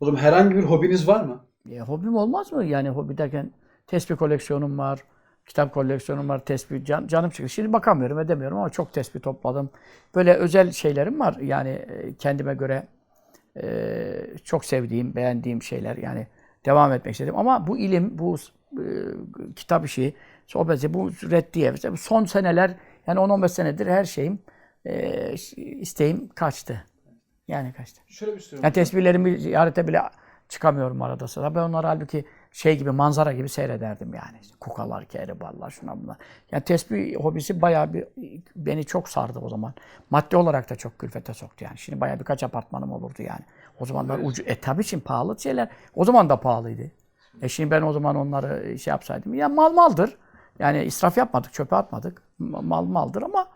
O zaman herhangi bir hobiniz var mı? E, hobim olmaz mı? Yani hobi derken tespih koleksiyonum var, kitap koleksiyonum var, tespih can, canım çıkıyor. Şimdi bakamıyorum, edemiyorum ama çok tespih topladım. Böyle özel şeylerim var. Yani e, kendime göre e, çok sevdiğim, beğendiğim şeyler. Yani devam etmek istedim. Ama bu ilim, bu e, kitap işi, sohbeti, bu reddiye, son seneler, yani 10-15 senedir her şeyim, e, isteğim kaçtı. Yani kaçtı. Şöyle bir soru. Yani tesbihlerimi ziyarete bile çıkamıyorum arada sırada. Ben onları halbuki şey gibi manzara gibi seyrederdim yani. İşte kukalar, kehribarlar, şuna bunlar. Yani tesbih hobisi bayağı bir beni çok sardı o zaman. Maddi olarak da çok külfete soktu yani. Şimdi bayağı birkaç apartmanım olurdu yani. O zamanlar ucu, e tabii için pahalı şeyler. O zaman da pahalıydı. E şimdi ben o zaman onları şey yapsaydım. Ya mal maldır. Yani israf yapmadık, çöpe atmadık. Mal maldır ama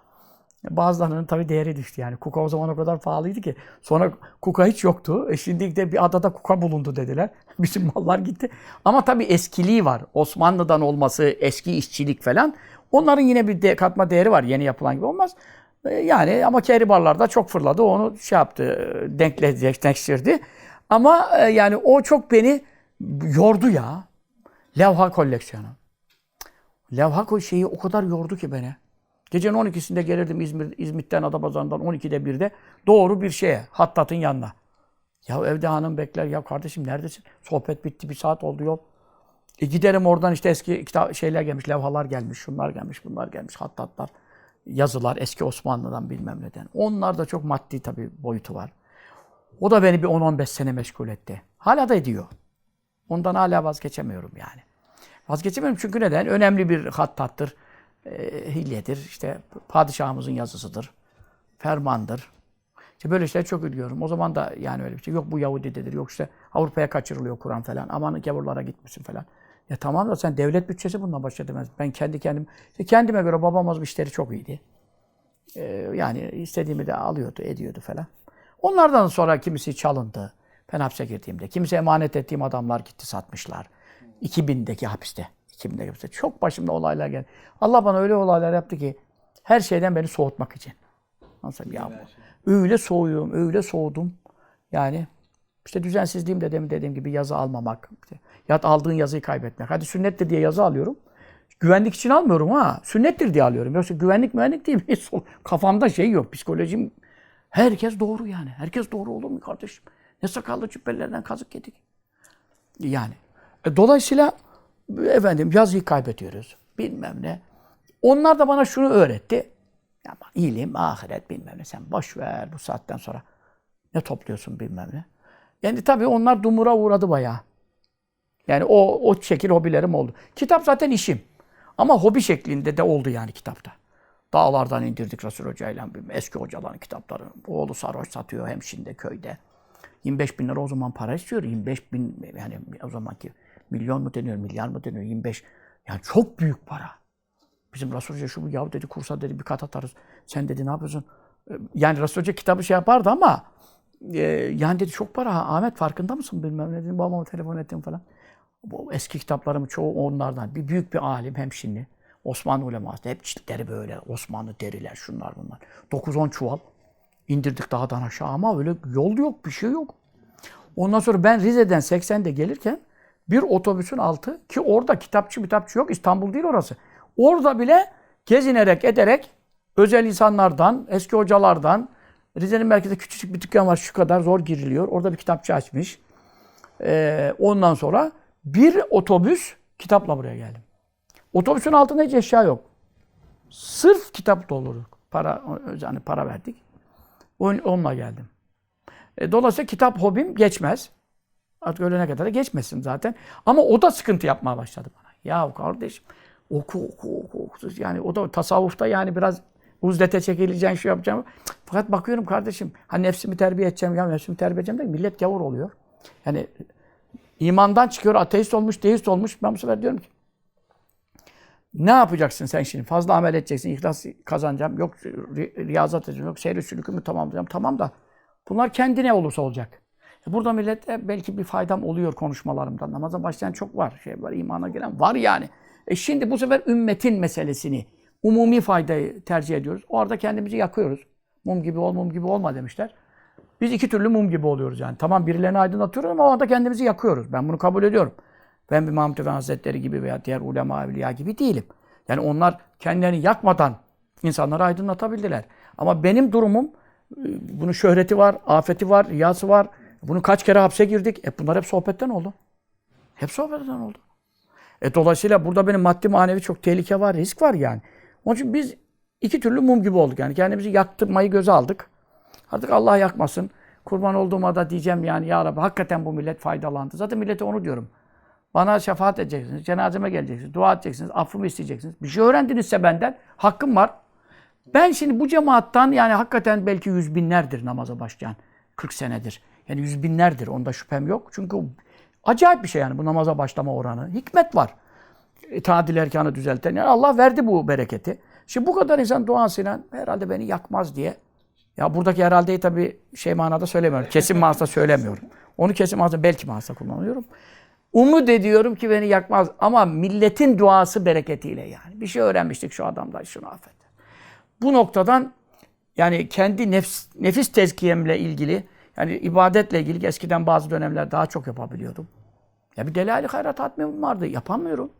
Bazılarının tabii değeri düştü yani. Kuka o zaman o kadar pahalıydı ki. Sonra kuka hiç yoktu. E şimdi de bir adada kuka bulundu dediler. Bütün mallar gitti. Ama tabii eskiliği var. Osmanlı'dan olması, eski işçilik falan. Onların yine bir de, katma değeri var. Yeni yapılan gibi olmaz. E, Yani ama kehribarlar da çok fırladı. Onu şey yaptı, e, denkleştirdi. Ama e, yani o çok beni yordu ya. Levha koleksiyonu. Levha şeyi o kadar yordu ki beni. Gecenin 12'sinde gelirdim İzmir, İzmit'ten Adapazarı'ndan 12'de 1'de doğru bir şeye, Hattat'ın yanına. Ya evde hanım bekler. Ya kardeşim neredesin? Sohbet bitti. Bir saat oldu yol. E giderim oradan işte eski kitap şeyler gelmiş, levhalar gelmiş, şunlar gelmiş, bunlar gelmiş, hattatlar, yazılar eski Osmanlı'dan bilmem neden. Onlar da çok maddi tabii boyutu var. O da beni bir 10-15 sene meşgul etti. Hala da ediyor. Ondan hala vazgeçemiyorum yani. Vazgeçemiyorum çünkü neden? Önemli bir hattattır. E, hilyedir. İşte padişahımızın yazısıdır. Fermandır. İşte böyle şeyler çok üzülüyorum. O zaman da yani öyle bir şey. Yok bu Yahudi'dedir. Yok işte Avrupa'ya kaçırılıyor Kur'an falan. Aman gavurlara gitmesin falan. Ya tamam da sen devlet bütçesi bununla baş edemez. Ben kendi kendim, işte kendime göre babamız işleri çok iyiydi. Ee, yani istediğimi de alıyordu, ediyordu falan. Onlardan sonra kimisi çalındı. Ben hapse girdiğimde. Kimisi emanet ettiğim adamlar gitti satmışlar. 2000'deki hapiste. 2000'deki hapiste. Çok başımda olaylar geldi. Allah bana öyle olaylar yaptı ki her şeyden beni soğutmak için. Nasıl ya bu? Öyle soğuyorum, öyle soğudum. Yani işte düzensizliğim de demin dediğim gibi yazı almamak. İşte, ya aldığın yazıyı kaybetmek. Hadi sünnettir diye yazı alıyorum. Güvenlik için almıyorum ha. Sünnettir diye alıyorum. Yoksa güvenlik müvenlik değil. bir Kafamda şey yok. Psikolojim herkes doğru yani. Herkes doğru olur mu kardeşim? Ne sakallı cübbelerden kazık yedik. Yani. E, dolayısıyla efendim yazıyı kaybediyoruz. Bilmem ne. Onlar da bana şunu öğretti. Ya ilim, ahiret bilmem ne. Sen boş ver bu saatten sonra. Ne topluyorsun bilmem ne. Yani tabii onlar dumura uğradı bayağı. Yani o, o şekil hobilerim oldu. Kitap zaten işim. Ama hobi şeklinde de oldu yani kitapta. Dağlardan indirdik Resul Hoca ile eski hocaların kitapları. Oğlu sarhoş satıyor hemşinde köyde. 25 bin lira o zaman para istiyor. 25 bin yani o zamanki milyon mu deniyor, milyar mı deniyor, 25. Yani çok büyük para. Bizim Resul Hoca şu bu yahu dedi kursa dedi bir kat atarız. Sen dedi ne yapıyorsun? Yani Resul Hoca kitabı şey yapardı ama e, yani dedi çok para. Ahmet farkında mısın bilmem ne dedim. Babama telefon ettim falan. Bu eski kitaplarım çoğu onlardan. Bir büyük bir alim hemşinli. Osmanlı uleması. Hep ciltleri böyle. Osmanlı deriler şunlar bunlar. 9-10 çuval. indirdik dağdan aşağı ama öyle yol yok bir şey yok. Ondan sonra ben Rize'den 80'de gelirken bir otobüsün altı ki orada kitapçı kitapçı yok. İstanbul değil orası. Orada bile gezinerek ederek özel insanlardan, eski hocalardan Rize'nin merkezinde küçücük bir dükkan var şu kadar zor giriliyor. Orada bir kitapçı açmış. Ee, ondan sonra bir otobüs kitapla buraya geldim. Otobüsün altında hiç eşya yok. Sırf kitap doldurduk. Para, yani para verdik. On- Onunla geldim. E, dolayısıyla kitap hobim geçmez. Artık ölene kadar da geçmesin zaten. Ama o da sıkıntı yapmaya başladı bana. Ya kardeşim oku oku oku. oku. Yani o da tasavvufta yani biraz uzlete çekileceğim, şu yapacağım. Cık, Fakat bakıyorum kardeşim, ha nefsimi terbiye edeceğim, ya nefsimi terbiye edeceğim de millet gavur oluyor. Yani imandan çıkıyor, ateist olmuş, deist olmuş. Ben bu sefer diyorum ki, ne yapacaksın sen şimdi? Fazla amel edeceksin, ihlas kazanacağım, yok ri- riyazat edeceğim, yok seyri sülükümü tamamlayacağım. Tamam da bunlar kendine olursa olacak. Burada millete belki bir faydam oluyor konuşmalarımdan. Namaza başlayan çok var. Şey var, imana gelen var yani. E şimdi bu sefer ümmetin meselesini, umumi faydayı tercih ediyoruz. Orada kendimizi yakıyoruz. Mum gibi ol, mum gibi olma demişler. Biz iki türlü mum gibi oluyoruz yani. Tamam birilerini aydınlatıyoruz ama o anda kendimizi yakıyoruz. Ben bunu kabul ediyorum. Ben bir Mahmut Efendi Hazretleri gibi veya diğer ulema evliya gibi değilim. Yani onlar kendilerini yakmadan insanları aydınlatabildiler. Ama benim durumum e, bunun şöhreti var, afeti var, riyası var. Bunun kaç kere hapse girdik. E bunlar hep sohbetten oldu. Hep sohbetten oldu. E dolayısıyla burada benim maddi manevi çok tehlike var, risk var yani. Onun için biz iki türlü mum gibi olduk yani. Kendimizi yaktırmayı göze aldık. Artık Allah yakmasın. Kurban olduğuma da diyeceğim yani ya Rabbi hakikaten bu millet faydalandı. Zaten millete onu diyorum. Bana şefaat edeceksiniz, cenazeme geleceksiniz, dua edeceksiniz, affımı isteyeceksiniz. Bir şey öğrendinizse benden hakkım var. Ben şimdi bu cemaattan yani hakikaten belki yüz binlerdir namaza başlayan. 40 senedir. Yani yüz binlerdir. Onda şüphem yok. Çünkü acayip bir şey yani bu namaza başlama oranı. Hikmet var. E, tadil erkanı düzelten. Yani Allah verdi bu bereketi. Şimdi bu kadar insan duasıyla herhalde beni yakmaz diye. Ya buradaki herhaldeyi tabii şey manada söylemiyorum. Kesin manasında söylemiyorum. Onu kesin manasında belki manasında kullanıyorum. Umut ediyorum ki beni yakmaz. Ama milletin duası bereketiyle yani. Bir şey öğrenmiştik şu adamdan şunu affet. Bu noktadan yani kendi nefs, nefis tezkiyemle ilgili yani ibadetle ilgili eskiden bazı dönemler daha çok yapabiliyordum. Ya bir delali hayrat hatmim vardı. Yapamıyorum.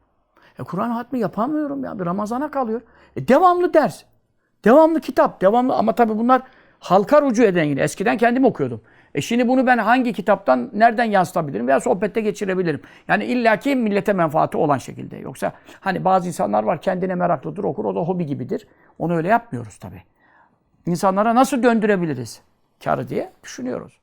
E Kur'an hatmi yapamıyorum ya. Bir Ramazana kalıyor. E devamlı ders. Devamlı kitap. Devamlı ama tabii bunlar halka rucu eden yine. Eskiden kendim okuyordum. E şimdi bunu ben hangi kitaptan nereden yansıtabilirim veya sohbette geçirebilirim. Yani illaki millete menfaati olan şekilde. Yoksa hani bazı insanlar var kendine meraklıdır okur o da hobi gibidir. Onu öyle yapmıyoruz tabii. İnsanlara nasıl döndürebiliriz karı diye düşünüyoruz.